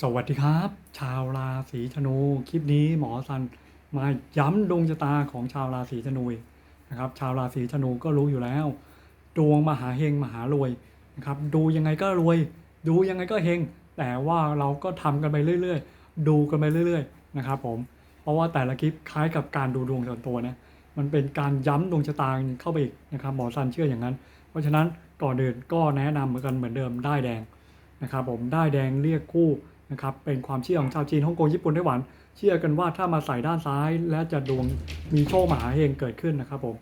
สวัสดีครับ ชาวราศีธนูคลิปนี้หมอซันมาย้ำดวงชะตาของชาวราศีธนูนะครับ ชาวราศีธนูก็รู้อยู่แล้ว ดวงมหาเฮงมหารวยนะครับดูยังไงก็รวย ดูยังไงก็เฮงแต่ว่าเราก็ทำกันไปเรื่อย ๆ ดูกันไปเรื่อย ๆ นะครับผมเพราะว่าแต่ละคลิปคล้ายกับการดูดวงส่วนตัวนะมันเป็นการย้ำดวงชะตาเข้าไปอีกนะครับหมอซันเชื่ออย่างนั้น เพราะฉะนั้นก่อนอื่นก็แนะนำเหมือนกันเหมือนเดิมได้แดงนะครับผมได้แดงเรียกคู่ นะครับเป็นความเชื่อของชาวจีนฮ่องกงญี่ปุ่นไต้หวัน เชื่อกันว่าถ้ามาใส่ด้านซ้าย และจะดวงมีโชคมหาเฮงเกิดขึ้นนะครับผม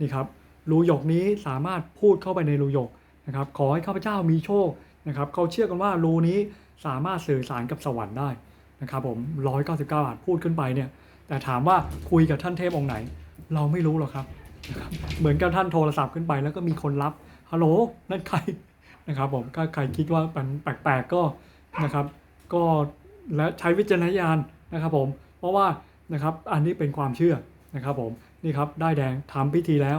นี่ครับรูหยกนี้สามารถพูดเข้าไปในรูหยกนะครับขอให้ข้าพเจ้ามีโชคนะครับเขาเชื่อกันว่ารูนี้สามารถสื่อสารกับสวรรค์ได้นะครับผม199บาทพูดขึ้นไปเนี่ยแต่ถามว่าคุยกับท่านเทพองค์ไหน เราไม่รู้หรอกครับนะครับเหมือนกับท่านโทรศัพท์ขึ้นไป แล้วก็มีคนรับฮัลโหลนั่นใครนะครับผมก็ใครคิดว่ามันแปลกๆก็นะครับ ก็และใช้วิจารณญาณนะครับผม เพราะว่านะครับอันนี้เป็นความเชื่อนะครับผมนี่ครับได้แดงทำพิธีแล้ว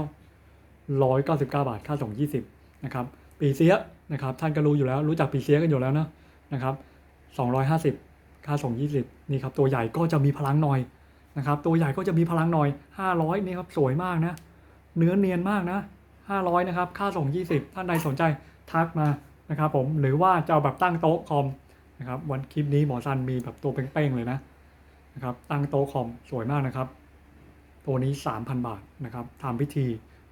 199 บาทค่าส่ง 20นะครับปีเสียนะครับท่านก็รู้อยู่แล้วรู้จักปีเสียกันอยู่แล้วนะนะครับ250 ค่าส่ง 20นี่ครับตัวใหญ่ก็จะมีพลังหน่อยนะครับตัวใหญ่ก็จะมีพลังหน่อย 500นี่ครับสวยมากนะเนื้อเนียนมากนะ 500นะครับค่าส่ง 20 ท่านใดสนใจทักมานะครับผมหรือว่าจะเอาแบบตั้งโต๊ะคอม นะครับวันคลิปนี้หมอซันมีแบบตัวเป้งๆเลยนะนะครับตั้งโต๊ะคอมสวยมากนะครับ ตัวนี้ 3,000 บาทนะครับทำพิธี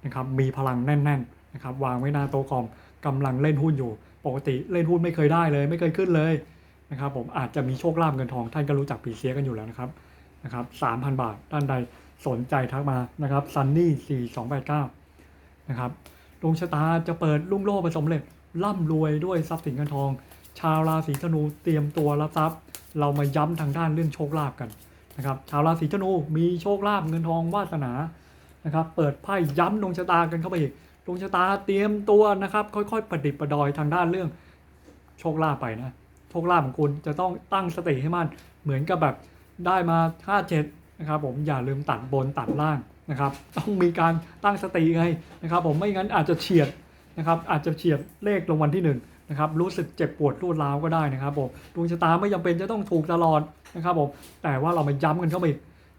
นะครับมีพลังแน่นๆนะครับวางไว้หน้าโต๊ะคอมกำลังเล่นหุ้นอยู่ ปกติเล่นหุ้นไม่เคยได้เลย ไม่เคยขึ้นเลยนะครับผมอาจจะมีโชคลาภเงินทองท่านก็รู้จักปีเสียกันอยู่แล้วนะครับนะครับ3,000บาทท่านใดสนใจทักมานะครับซันนี่4289นะครับดวงชะตาจะเปิดลุ่งโลกไปสำเร็จร่ำรวยด้วยทรัพย์สินเงินทอง ชาวราศีธนูเตรียมตัวรับทรัพย์ เรามาย้ำทางด้านเรื่องโชคลาภกันนะครับ ชาวราศีธนูมีโชคลาภเงินทองวาสนานะครับ เปิดไพ่ย้ำดวงชะตากันเข้าไปอีกดวงชะตาเตรียมตัวนะครับ ค่อยๆประดิษฐ์ประดอยทางด้านเรื่องโชคลาภไปนะโชคลาภของคุณจะต้องตั้งสติให้มั่นเหมือนกับแบบได้มา57นะครับผมอย่าลืมตัดบนตัดล่างนะครับ ต้องมีการตั้งสติไงนะครับ ผมไม่งั้นอาจจะเฉียดนะครับ อาจจะเฉียดเลขรางวัลที่ห นะครับรู้สึกเจ็บปวดรวดร้าวก็ได้นะครับผมดวงชะตาไม่จำเป็นจะต้องถูกตลอดนะครับผมแต่ว่าเรามาย้ำกันเข้าไป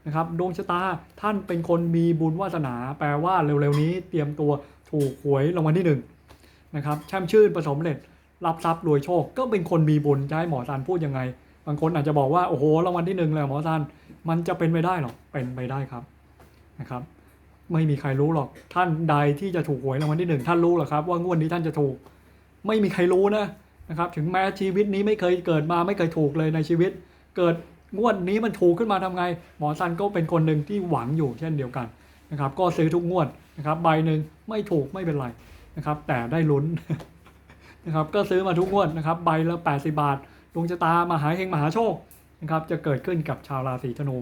นะครับดวงชะตาท่านเป็นคนมีบุญวาสนา แปลว่าเร็วๆนี้เตรียมตัวถูกหวยรางวัลที่หนึ่งนะครับแช่มชื่นประสมเร็จรับทรัพย์รวยโชคก็เป็นคนมีบุญจะให้หมอซานพูดยังไง บางคนอาจจะบอกว่าโอ้โหรางวัลที่หนึ่งเลยหมอซานมันจะเป็นไปได้หรอเป็นไปได้ครับนะครับ ไม่มีใครรู้หรอกท่านใดที่จะถูกหวยรางวัลที่หนึ่งท่านรู้หรอครับว่างวดนี้ท่านจะถูก ไม่มีใครรู้นะนะครับถึงแม้ชีวิตนี้ไม่เคยเกิดมาไม่เคยถูกเลยในชีวิต เกิดงวดนี้มันถูกขึ้นมาทำไง หมอซันก็เป็นคนหนึ่งที่หวังอยู่เช่นเดียวกันนะครับก็ซื้อทุกงวดนะครับใบหนึ่งไม่ถูกไม่เป็นไรนะครับแต่ได้ลุ้นนะครับก็ซื้อมาทุกงวดนะครับใบละ 80 บาทดวงชะตามหาเฮงมหาโชคนะครับจะเกิดขึ้นกับชาวราศีธนู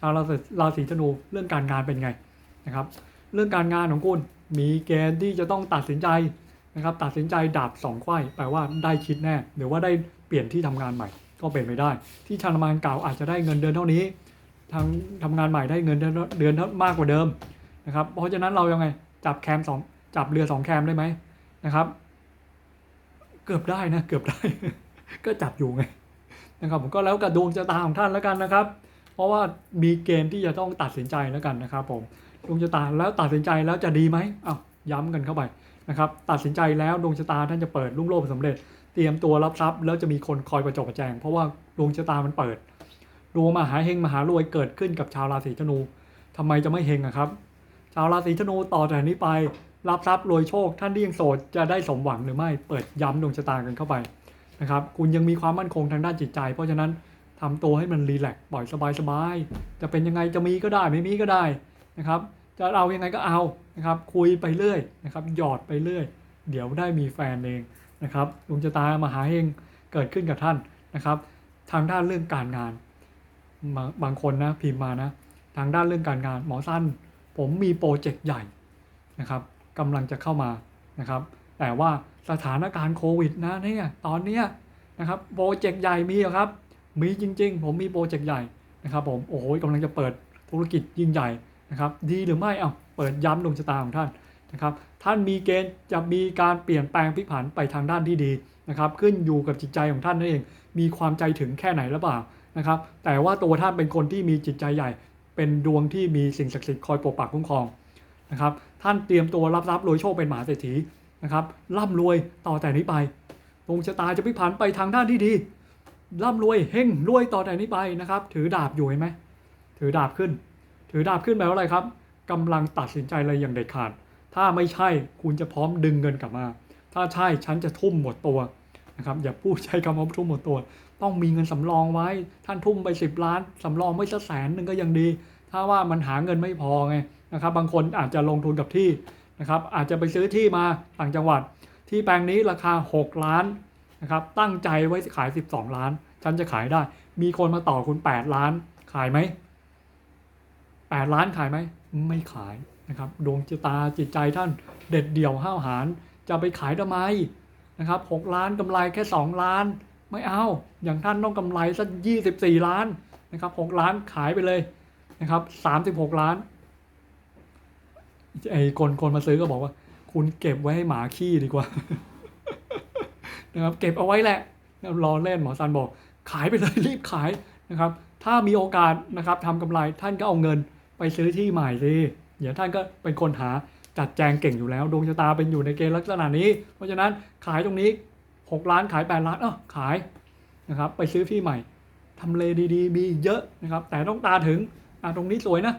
ชาวราศีราศีธนูเรื่องการงานเป็นไงนะครับเรื่องการงานของคุณมีเกณฑ์ที่จะต้องตัดสินใจ นะครับตัดสินใจดาบสองไข้แปลว่าได้คิดแน่ หรือว่าได้เปลี่ยนที่ทำงานใหม่ ก็เป็นไปได้ ที่ทำงานเก่าอาจจะได้เงินเดือนเท่านี้ทางทำงานใหม่ได้เงินเดือนเดือนมากกว่าเดิมนะครับเพราะฉะนั้นเรายังไงจับแคมสองจับเรือสองแคมได้ไหมนะครับ เกือบได้นะเกือบได้ ก็จับอยู่ไงนะครับผมก็แล้วกับดวงชะตาของท่านแล้วกันนะครับ เพราะว่ามีเกณฑ์ที่จะต้องตัดสินใจแล้วกันนะครับผมดวงชะตาแล้วตัดสินใจแล้วจะดีไหมอ้าวย้ำกันเข้าไป นะครับตัดสินใจแล้วดวงชะตาท่านจะเปิดลุ่งโลกสำเร็จ เตรียมตัวรับทรัพย์แล้วจะมีคนคอยประจบประแจง เพราะว่าดวงชะตามันเปิดดวงมหาเฮงมหารวยเกิดขึ้นกับชาวราศีธนูทำไมจะไม่เฮงอะครับ ชาวราศีธนูต่อจากนี้ไป รับทรัพย์รวยโชค ท่านที่ยังโสดจะได้สมหวังหรือไม่เปิดย้ำดวงชะตากันเข้าไปนะครับคุณยังมีความมั่นคงทางด้านจิตใจ เพราะฉะนั้นทำตัวให้มันรีแลกซ์ปล่อยสบายๆจะเป็นยังไงจะมีก็ได้ไม่มีก็ได้นะครับ จะเอายังไงก็เอานะครับคุยไปเรื่อยนะครับหยอดไปเรื่อย เดี๋ยวได้มีแฟนเองนะครับดวงชะตามหาเฮงเกิดขึ้นกับท่านนะครับ ทางด้านเรื่องการงานบางบางคนนะพิมพ์มานะทางด้านเรื่องการงานหมอสั้น ผมมีโปรเจกต์ใหญ่นะครับกำลังจะเข้ามานะครับ แต่ว่าสถานการณ์โควิดนะเนี่ยตอนเนี้ยนะครับโปรเจกต์ใหญ่มีหรอครับ มีจริง ๆ ผมมีโปรเจกต์ใหญ่นะครับผมโอ้โหกำลังจะเปิดธุรกิจยิ่งใหญ่ นะครับดีหรือไม่เอาเปิดย้ำดวงชะตาของท่านนะครับท่านมีเกณฑ์จะมีการเปลี่ยนแปลงพลิกผันไปทางด้านที่ดีนะครับขึ้นอยู่กับจิตใจของท่านนั่นเอง มีความใจถึงแค่ไหนหรือเปล่านะครับแต่ว่าตัวท่านเป็นคนที่มีจิตใจใหญ่ เป็นดวงที่มีสิ่งศักดิ์สิทธิ์คอยปกปักคุ้มครองนะครับท่านเตรียมตัวรับทรัพย์รวยโชคเป็นมหาเศรษฐีนะครับร่ำรวยต่อแต่นี้ไปดวงชะตาจะพลิกผันไปทางด้านที่ดีร่ำรวยเฮงรวยต่อแต่นี้ไปนะครับถือดาบอยู่เห็นไหมถือดาบขึ้น ถือดาบขึ้นแปลว่าอะไรครับกำลังตัดสินใจอะไรอย่างเด็ดขาด ถ้าไม่ใช่คุณจะพร้อมดึงเงินกลับมา ถ้าใช่ฉันจะทุ่มหมดตัวนะครับอย่าพูดใช้คำว่าทุ่มหมดตัว ต้องมีเงินสำรองไว้ ท่านทุ่มไป 10 ล้านสำรองไม่สักแสนหนึ่งก็ยังดี ถ้าว่ามันหาเงินไม่พอไงนะครับ บางคนอาจจะลงทุนกับที่นะครับ อาจจะไปซื้อที่มาต่างจังหวัด ที่แปลงนี้ราคา 6 ล้านนะครับ ตั้งใจไว้ขาย 12 ล้าน ฉันจะขายได้ มีคนมาต่อคุณ 8 ล้าน ขายไหม 8 ล้านขายไหม ไม่ขายนะครับ ดวงชะตาจิตใจท่านเด็ดเดี่ยวห้าวหาญจะไปขายทำไมนะครับ6ล้านกำไรแค่ 2 ล้าน ไม่เอา อย่างท่านต้องกำไรสัก 24 ล้านนะครับ6ล้านขายไปเลยนะครับ36 ล้านไอ้คนคนมาซื้อก็บอกว่า คุณเก็บไว้ให้หมาขี้ดีกว่านะครับเก็บเอาไว้แหละรอเล่นหมอซันบอก ขายไปเลยรีบขายนะครับ ถ้ามีโอกาสนะครับทำกำไรท่านก็เอาเงิน ไปซื้อที่ใหม่สิเดี๋ยวท่านก็เป็นคนหาจัดแจงเก่งอยู่แล้ว ดวงชะตาเป็นอยู่ในเกณฑ์ลักษณะนี้ เพราะฉะนั้นขายตรงนี้ 6 ล้านขาย 8 ล้านเออขายนะครับไปซื้อที่ใหม่ทำเลดีๆ มีเยอะนะครับ แต่ต้องตาถึงอะตรงนี้สวยนะ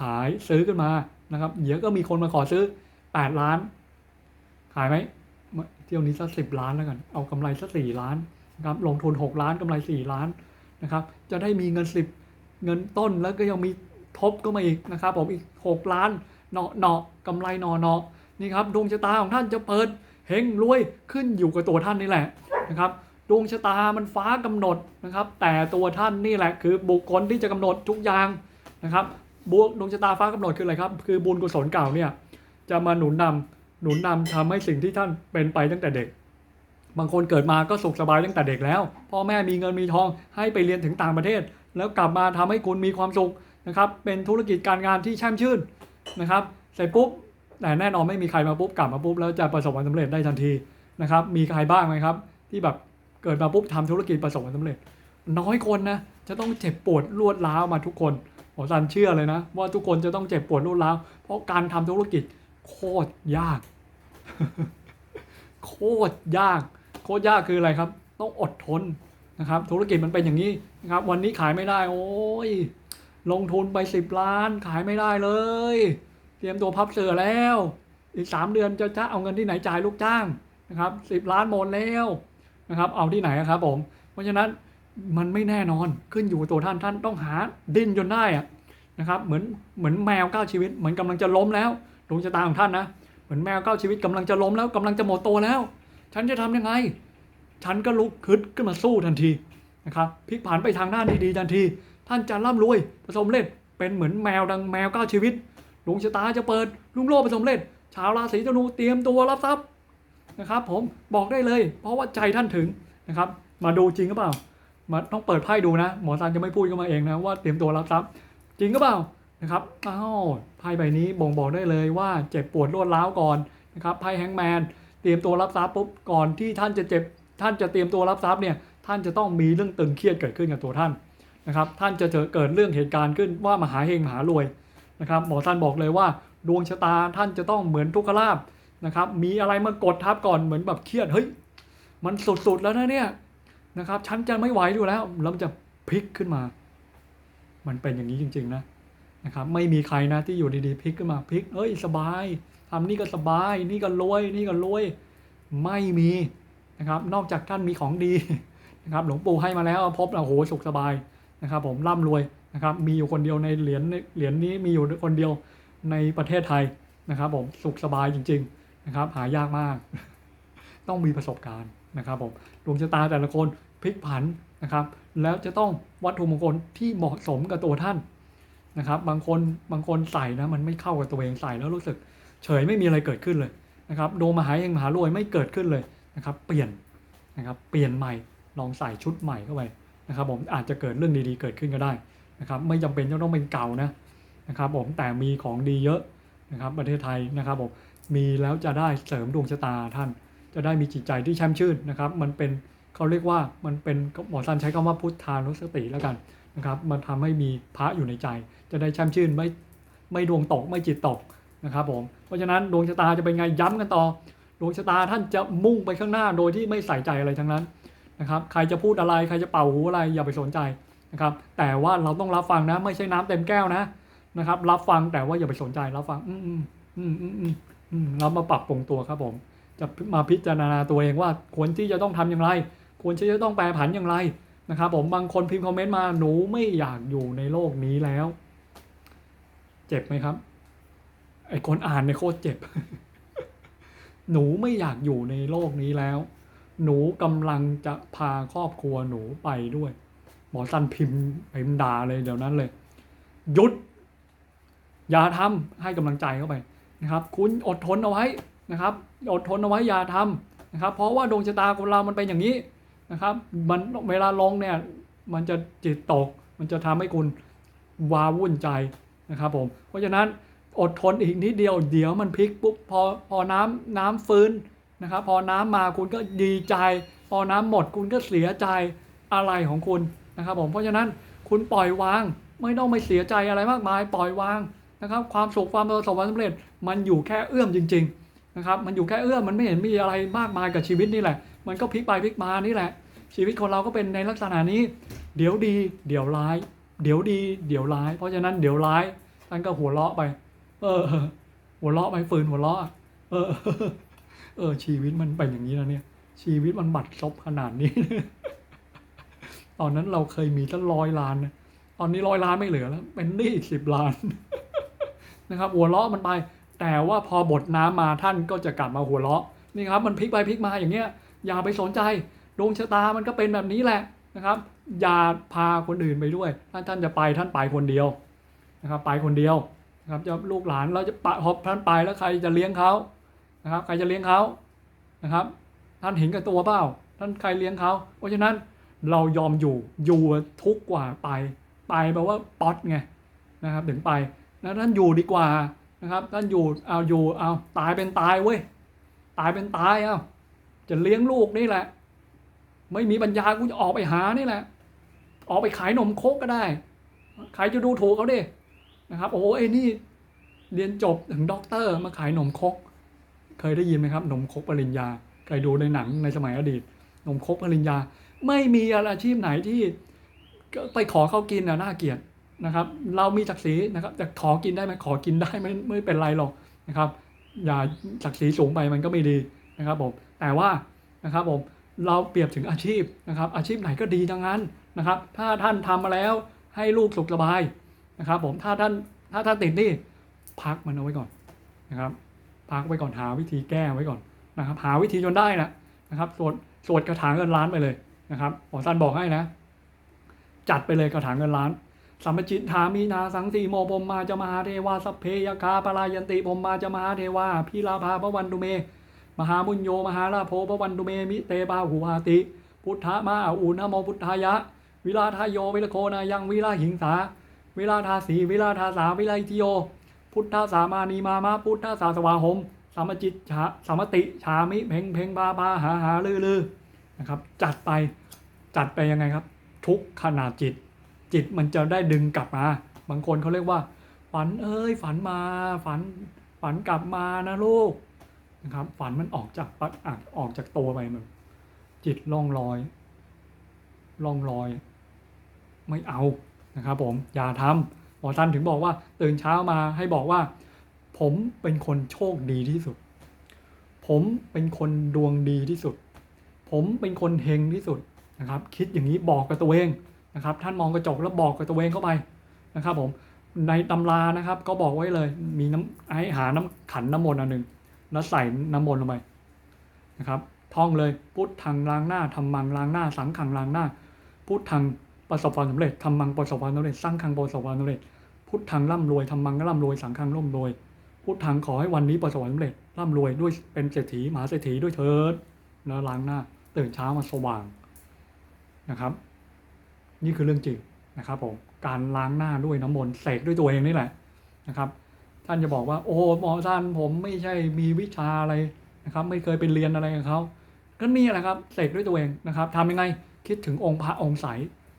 ขายซื้อขึ้นมานะครับเดี๋ยวก็มีคนมาขอซื้อ 8 ล้าน ขายไหมเที่ยวนี้สักสิบล้านแล้วกัน เอากำไรสักสี่ล้านนะครับลงทุน 6 ล้านกำไร 4 ล้านนะครับ จะได้มีเงิน 10 เงินต้นแล้วก็ยังมี ทบก็มาอีกนะครับผมอีก 6 ล้านเนาะเนาะกำไรเนาะเนาะนี่ครับดวงชะตาของท่านจะเปิดเฮงรวยขึ้นอยู่กับตัวท่านนี่แหละนะครับดวงชะตามันฟ้ากำหนดนะครับ แต่ตัวท่านนี่แหละคือบุคคลที่จะกำหนดทุกอย่างนะครับบวกดวงชะตาฟ้ากำหนดคืออะไรครับ คือบุญกุศลเก่าเนี่ยจะมาหนุนนำหนุนนำทำให้สิ่งที่ท่านเป็นไปตั้งแต่เด็ก บางคนเกิดมาก็สุขสบายตั้งแต่เด็กแล้ว พ่อแม่มีเงินมีทองให้ไปเรียนถึงต่างประเทศ แล้วกลับมาทำให้คุณมีความสุข นะครับเป็นธุรกิจการงานที่แช่มชื่นนะครับเสร็จปุ๊บแต่แน่นอนไม่มีใครมาปุ๊บกลับมาปุ๊บแล้วจะประสบความสำเร็จได้ทันทีนะครับมีใครบ้างไหมครับ ที่แบบเกิดมาปุ๊บทำธุรกิจประสบความสำเร็จ น้อยคนนะจะต้องเจ็บปวดรวดร้าวมาทุกคนหมอซันเชื่อเลยนะ ว่าทุกคนจะต้องเจ็บปวดรวดร้าวเพราะการทำธุรกิจโคตรยาก โคตรยาก โคตรยากคืออะไรครับ ต้องอดทนนะครับ ธุรกิจมันเป็นอย่างนี้นะครับ วันนี้ขายไม่ได้ โอ้ย ลงทุนไปสิบล้านขายไม่ได้เลย เตรียมตัวพับเสือแล้ว อีกสามเดือนจะจะเอาเงินที่ไหนจ่ายลูกจ้างนะครับสิบล้านหมดแล้วนะครับ เอาที่ไหนครับผม เพราะฉะนั้นมันไม่แน่นอนขึ้นอยู่กับตัวท่านท่านต้องหาดิ้นจนได้อะนะครับ เหมือนเหมือนแมวเก้าชีวิตเหมือนกำลังจะล้มแล้วดวงชะตาของท่านนะเหมือนแมวเก้าชีวิตกำลังจะล้มแล้วกำลังจะหมดตัวแล้ว ฉันจะทำยังไง ฉันก็ลุกขึ้นขึ้นมาสู้ทันทีนะครับพลิกผันไปทางด้านดีๆทันที ท่านจะร่ำรวยประสบเร็จเป็นเหมือนแมวดังแมวเก้าชีวิตดวงชะตาจะเปิดรุ่งโรจน์ประสบเร็จชาวราศีธนูเตรียมตัวรับทรัพย์นะครับผมบอกได้เลย เพราะว่าใจท่านถึงนะครับ มาดูจริงหรือเปล่า มาต้องเปิดไพ่ดูนะ หมอซันจะไม่พูดก็มาเองนะว่าเตรียมตัวรับทรัพย์ จริงหรือเปล่านะครับอ้าวไพ่ใบนี้บ่งบอกได้เลยว่าเจ็บปวดรวดร้าวก่อนนะครับไพ่แฮงแมนเตรียมตัวรับทรัพย์ปุ๊บก่อนที่ท่านจะเจ็บท่านจะเตรียมตัวรับทรัพย์เนี่ยท่านจะต้องมีเรื่องตึงเครียดเกิดขึ้นกับตัวท่าน นะครับท่านจะเจอเกิดเรื่องเหตุการณ์ขึ้นว่ามหาเฮงมหารวยนะครับหมอท่านบอกเลยว่า ดวงชะตาท่านจะต้องเหมือนทุกขลาบนะครับมีอะไรมากดทับก่อนเหมือนแบบเครียดเฮ้ยมันสุดๆแล้วนะเนี่ยนะครับฉันจะไม่ไหวอยู่แล้วแล้วมันจะพลิกขึ้นมา มันเป็นอย่างนี้จริง ๆ นะนะครับไม่มีใครนะที่อยู่ดีๆพลิกขึ้นมาพลิกเอ้ยสบายทำนี่ก็สบาย นี่ก็รวย นี่ก็รวย ไม่มีนะครับ นอกจากท่านมีของดีนะครับ หลวงปู่ให้มาแล้วพบแล้วโหสุขสบาย นะครับผมร่ำรวยนะครับมีอยู่คนเดียวในเหรียญเหรียญนี้มีอยู่คนเดียวในประเทศไทยนะครับผมสุขสบายจริงๆนะครับหายากมาก ต้องมีประสบการณ์นะครับผมดวงชะตาแต่ละคนพลิกผันนะครับแล้วจะต้องวัตถุมงคลที่เหมาะสมกับตัวท่านนะครับบางคนบางคนใส่นะมันไม่เข้ากับตัวเองใส่แล้วรู้สึก เฉยไม่มีอะไรเกิดขึ้นเลยนะครับโดมหาเฮงมหารวยไม่เกิดขึ้นเลยนะครับเปลี่ยนนะครับเปลี่ยนใหม่ลองใส่ชุดใหม่เข้าไป นะครับผมอาจจะเกิดเรื่องดีๆ เกิดขึ้นก็ได้นะครับไม่จำเป็นจะต้องเป็นเก่านะนะครับผมแต่มีของดีเยอะนะครับประเทศไทยนะครับผมมีแล้วจะได้เสริมดวงชะตาท่าน จะได้มีจิตใจที่แช่มชื่นนะครับ มันเป็นเขาเรียกว่ามันเป็นหมอซันใช้คำว่าพุทธานุสติแล้วกันนะครับมันทำให้มีพระอยู่ในใจ จะได้แช่มชื่นไม่ไม่ดวงตกไม่จิตตกนะครับผมเพราะฉะนั้นดวงชะตาจะเป็นไงย้ำกันต่อดวงชะตาท่านจะมุ่งไปข้างหน้าโดยที่ไม่ใส่ใจอะไรทั้งนั้น นะครับใครจะพูดอะไรใครจะเป่าหูอะไรอย่าไปสนใจนะครับแต่ว่าเราต้องรับฟังนะ ไม่ใช่น้ำเต็มแก้วนะนะครับ รับฟังแต่ว่าอย่าไปสนใจรับฟังอืมอืมอืมอืมอืมอืมเรามาปรับปรุงตัวครับผม จะมาพิจารณาตัวเองว่าควรที่จะต้องทำอย่างไร ควรที่จะต้องแปรผันอย่างไรนะครับผมบางคนพิมพ์คอมเมนต์มาหนูไม่อยากอยู่ในโลกนี้แล้ว เจ็บไหมครับไอคนอ่านในโคตรเจ็บ หนูไม่อยากอยู่ในโลกนี้แล้ว หนูกำลังจะพาครอบครัวหนูไปด้วย หมอสันพิมพ์พิมพ์ด่าเลยเดี๋ยวนั้นเลย หยุด อย่าทำให้กำลังใจเข้าไปนะครับ คุณอดทนเอาไว้นะครับ อดทนเอาไว้อย่าทำนะครับ เพราะว่าดวงชะตาคนเรามันเป็นอย่างนี้นะครับ มันเวลาลงเนี่ย มันจะจิตตก มันจะทำให้คุณวาวุ่นใจนะครับผม เพราะฉะนั้นอดทนอีกนิดเดียว เดี๋ยวมันพลิกปุ๊บพอพอน้ำน้ำฟื้น นะครับพอน้ำมาคุณก็ดีใจ พอน้ำหมดคุณก็เสียใจอะไรของคุณนะครับผมเพราะฉะนั้นคุณปล่อยวางไม่ต้องไปเสียใจอะไรมากมาย ปล่อยวางนะครับความสุขความประสบความสำเร็จ มันอยู่แค่เอื้อมจริงๆนะครับมันอยู่แค่เอื้อมมันไม่เห็นมีอะไรมากมายกับชีวิตนี่แหละ มันก็พลิกไปพลิกมานี่แหละ ชีวิตคนเราก็เป็นในลักษณะนี้ เดี๋ยวดี เดี๋ยวร้าย เดี๋ยวดี เดี๋ยวร้าย เพราะฉะนั้นเดี๋ยวร้ายท่านก็หัวเราะไป เออ หัวเราะไปฝืนหัวเราะเออ เออ ชีวิตมันเป็นอย่างนี้แล้วเนี่ย ชีวิตมันบัดซบขนาดนี้ ตอนนั้นเราเคยมีตั้งร้อยล้านนะตอนนี้ร้อยล้านไม่เหลือแล้ว เป็นหนี้สิบล้าน นะครับ หัวเราะมันไป แต่ว่าพอบทน้ำมาท่านก็จะกลับมาหัวเราะนี่ครับ มันพลิกไปพลิกมาอย่างเงี้ย อย่าไปสนใจดวงชะตามันก็เป็นแบบนี้แหละนะครับ อย่าพาคนอื่นไปด้วย ถ้าท่านจะไปท่านไปคนเดียวนะครับ ไปคนเดียวนะครับจะลูกหลานเราจะปะพอท่านไปแล้วใครจะเลี้ยงเขา นะครับใครจะเลี้ยงเขานะครับ ท่านเห็นกับตัวเปล่าท่านใครเลี้ยงเขาเพราะฉะนั้นเรายอมอยู่อยู่ทุกกว่าไป ไปแปลว่าป๊อตไงนะครับถึงไปนะท่านอยู่ดีกว่านะครับท่านอยู่เอาอยู่เอาตายเป็นตายเว้ยตายเป็นตายเอาจะเลี้ยงลูกนี่แหละ ไม่มีปัญญากูจะออกไปหานี่แหละ ออกไปขายนมโคกก็ได้ใครจะดูถูกเขาดินะครับ โอ้โหไอ้นี่เรียนจบถึงด็อกเตอร์มาขายนมโคก เคยได้ยินไหมครับนมครกปริญญาเคยดูในหนังในสมัยอดีต นมครกปริญญา ไม่มีอาชีพไหนที่ไปขอเขากินน่ะน่าเกลียดนะครับ เรามีศักดิ์ศรีนะครับแต่ขอกินได้ไหมขอกินได้ไม่ไม่เป็นไรหรอกนะครับ อย่าศักดิ์ศรีสูงไปมันก็ไม่ดีนะครับผมแต่ว่านะครับผมเราเปรียบถึงอาชีพนะครับ อาชีพไหนก็ดีทั้งนั้นนะครับ ถ้าท่านทำมาแล้วให้ลูกสุขสบายนะครับ ผมถ้าท่านถ้าท่านติดนี่พักมันเอาไว้ก่อนนะครับ พักไว้ก่อนหาวิธีแก้ไว้ก่อนนะครับ หาวิธีจนได้นะนะครับสวดสวดกระถางเงินล้านไปเลยนะครับหมอสันบอกให้นะ จัดไปเลยกระถางเงินล้านสัมปจิตถามีนาสังสีโมพรมมาจะมหาเทวาสเพยคาปลายันติพรมมาจะมหาเทวาพิลาภาพวันตุเม มหาบุญโยมหาลาโภพวันตุเมมิเตปาหูหาติ พุทธมาอูนโมพุทธายะ วิลาทายโยวิลโคนายังวิลาหิงสา วิลาทาสีวิลาทาสาวิลาอิทิโย พุทธสามานีมามาพุทธสาสวาหมสามจิตฉาสามติฉามิเพ่งเพ่งบาบาหาหาลือลือนะครับ จัดไปจัดไปยังไงครับ ทุกขนาดจิต จิตมันจะได้ดึงกลับมา บางคนเขาเรียกว่า ฝันเอ้ย ฝันมาฝันฝันกลับมานะลูกนะครับ ฝันมันออกจากปัดอัดออกจากตัวไปมันจิตล่องลอยล่องลอย ไม่เอานะครับผมอย่าทำ หมอท่านถึงบอกว่าตื่นเช้ามาให้บอกว่า ผมเป็นคนโชคดีที่สุด ผมเป็นคนดวงดีที่สุด ผมเป็นคนเฮงที่สุดนะครับ คิดอย่างนี้บอกกับตัวเองนะครับ ท่านมองกระจกแล้วบอกกับตัวเองเข้าไปนะครับ ผมในตำรานะครับ ก็บอกไว้เลยมีน้ำให้หาน้ำขันน้ำมนต์อันหนึ่งแล้วใส่น้ำมนต์ลงไปนะครับท่องเลยพุทธังล้างหน้าทำมังล้างหน้า สังขังล้างหน้าพุทธังประสบความสำเร็จทำมังประสบความสำเร็จสร้างขังประสบความสำเร็จ พุทธังร่ำรวยทำมังก็ร่ำรวยสังขังร่ำรวย พุทธังขอให้วันนี้ประสบความสำเร็จร่ำรวยด้วยเป็นเศรษฐีมหาเศรษฐีด้วยเถิดแล้วล้างหน้า ตื่นเช้ามาสว่างนะครับ นี่คือเรื่องจริงนะครับผมการล้างหน้าด้วยน้ำมนต์เสกด้วยตัวเองนี่แหละนะครับ ท่านจะบอกว่า โอ้หมอซันผมไม่ใช่มีวิชาอะไรนะครับ ไม่เคยไปเรียนอะไรกับเขาก็นี่แหละครับเสกด้วยตัวเองนะครับทำยังไงคิดถึงองค์พระองค์ใส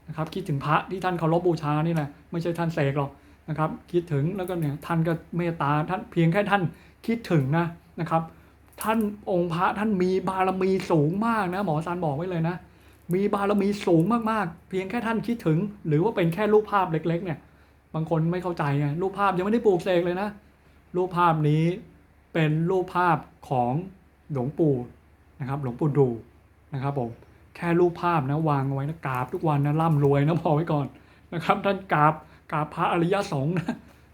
นะครับ คิดถึงพระที่ท่านเคารพบูชานี่แหละไม่ใช่ท่านเสกหรอก นะครับ คิดถึงแล้วก็เนี่ยท่านก็เมตตาท่านเพียงแค่ท่านคิดถึงนะนะครับ ท่านองค์พระท่านมีบารมีสูงมากนะหมอซันบอกไว้เลยนะ มีบารมีสูงมากๆ เพียงแค่ท่านคิดถึง หรือว่าเป็นแค่รูปภาพเล็ก ๆ เนี่ย บางคนไม่เข้าใจไงรูปภาพยังไม่ได้ปลูกเสกเลยนะ รูปภาพนี้เป็นรูปภาพของหลวงปู่นะครับ หลวงปู่ดูนะครับผมแค่รูปภาพนะวางเอาไว้นะกราบทุกวันนะร่ำรวยนะพอไว้ก่อนนะครับ ท่านกราบ กราบพระอริยสงฆ์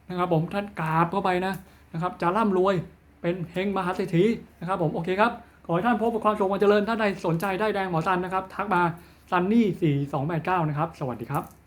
นะครับผมท่านกราบเข้าไปนะนะครับจะร่ำรวยเป็นเฮงมหาเศรษฐีนะครับผมโอเคครับ ขอให้ท่านพบกับความสุขความเจริญท่านใดสนใจได้แดงหมอซันนะครับ ทักมาซันนี่สี่สองแปดเก้านะครับ สวัสดีครับ